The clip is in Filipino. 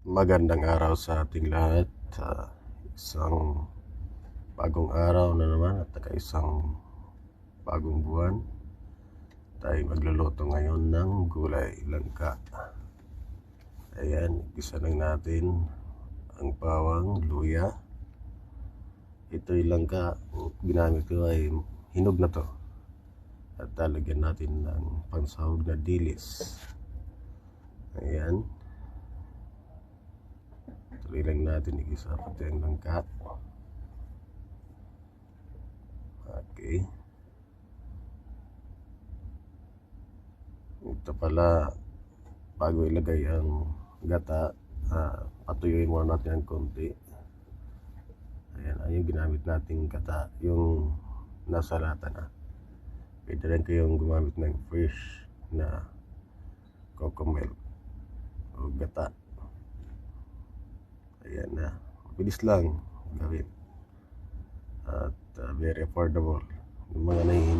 Magandang araw sa ating lahat. Ah, isang bagong araw na naman at saka isang bagong buwan. Tayo magluluto ngayon ng gulay langka. Ayan, isa lang natin ang bawang, luya. Ito'y langka. Ginamit ko ay hinog na to. At talagyan natin ng pansahog na dilis. Ayan. Tuloy lang natin igisa pati ang langka. Okay. Ito pala, bago ilagay ang gata, ah, patuyuin muna natin ng konti. Ayan, ayun yung ginamit nating gata, yung nasa lata na. Pwede rin kayong gumamit ng fresh na cocoa milk o gata. Ayan na. Mabilis lang gawin. At uh, very affordable. Yung mga nahihinog